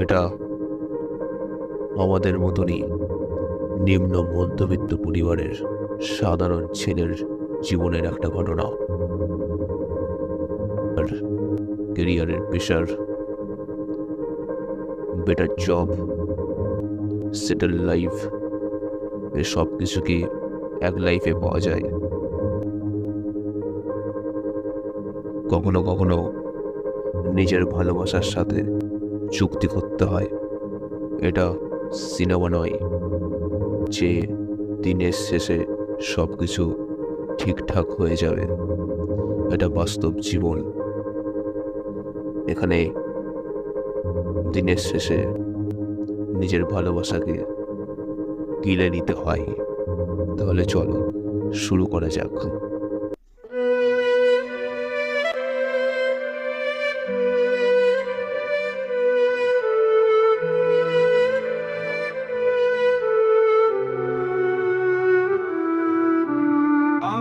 এটা আমাদের মতনই নিম্ন মধ্যবিত্ত পরিবারের সাধারণ ছেলের জীবনের একটা ঘটনা। আর কেরিয়ারের pressure better job settle life এ সব কিছু কি এক লাইফে পাওয়া যায়? কখনো কখনো নিজের ভালোবাসার সাথে চুক্তি করতে হয়। এটা সিনেমা নয়, যে দিনের শেষে সব কিছু ঠিকঠাক হয়ে যাবে। এটা বাস্তব জীবন। এখানে দিনের শেষে নিজের ভালোবাসাকে গিলে নিতে হয়। তাহলে চলো, শুরু করা যাক।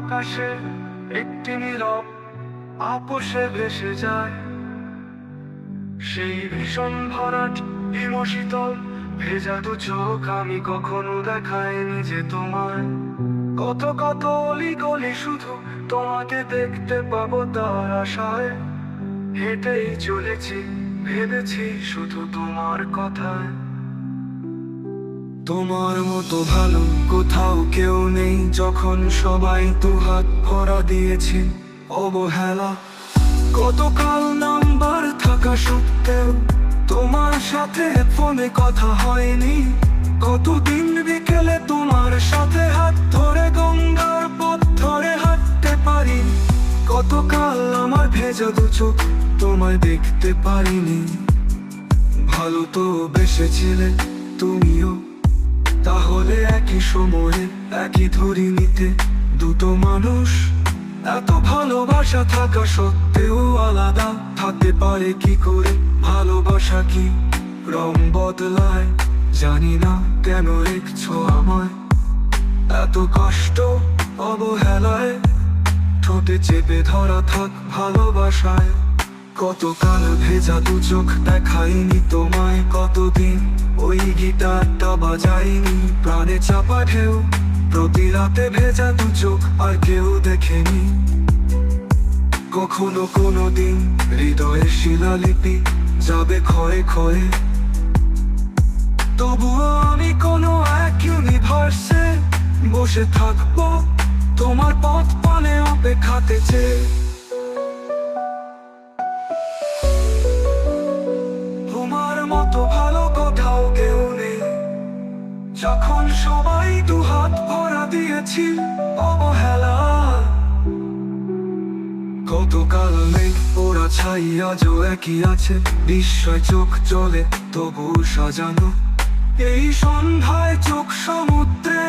আকাশে একটি নীরব আপোষে ভেসে যায়। সেই ভীষণ ভরাট হিমশীতল ভেজা দু চোখ আমি কখনো দেখাইনি যে তোমায়। কত কত অলি গলি শুধু তোমাকে দেখতে পাবো তার আশায়। হেঁটেই চলেছি, ভেবেছি শুধু তোমার কথায়। তোমার মতো ভালো কোথাও কেউ নেই যখন সবাই দুহাত ভরা দিয়েছে। অবহেলা কতকাল নাম্বার থাকা সত্ত্বেও তোমার সাথে ফোনে কথা হয়নি। কতদিন বিকেলে তোমার সাথে হাত ধরে গঙ্গার পথ ধরে হাঁটতে পারি। কতকাল আমার ভেজা দু চোখ তোমায় দেখতে পারিনি। ভালো তো বেসেছিলে তুমিও। তাহলে একই সময়ে, একই ধরিনিতে দুটো মানুষ। এত ভালোবাসা থাকা সত্ত্বেও আলাদা থাকতে পারে কি করে? ভালোবাসা কি রং বদলায়? জানি না কেন রেখছো আমায়। এত কষ্ট অবহেলায়, ঠোঁটে চেপে ধরা থাক ভালোবাসায়। কতকাল ভেজা দু চোখ দেখাইনি তোমায়, কতদিন ওই গিটারটা বাজাইনি। প্রাণে চাপা ঢেউ, প্রতি রাতে ভেজা দু চোখ আর কেউ দেখেনি। কখনো কোনো দিন হৃদয়ের শিলালিপি যাবে ক্ষয়ে ক্ষয়ে। তবুও আমি কোনো এক ইউনিভার্সে বসে থাকব, তোমার পথ পানে অপেক্ষাতে চেয়ে। যখন সবাই দু হাত ভরা দিয়েছি, অবহেলা। কতকাল নেই ওরা ছাই আজও একই আছে বিস্ময় চোখ চলে তবু সাজানো। এই সন্ধ্যায় চোখ সমুদ্রে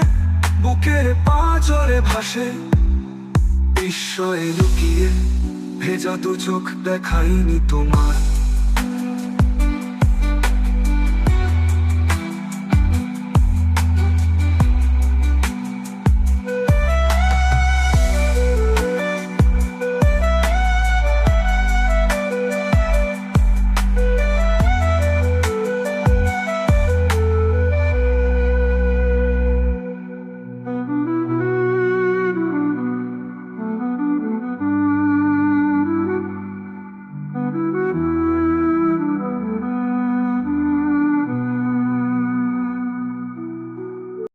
বুকের পাঁচরে ভাসে। বিস্ময়ে লুকিয়ে ভেজা দু চোখ দেখাইনি তোমার।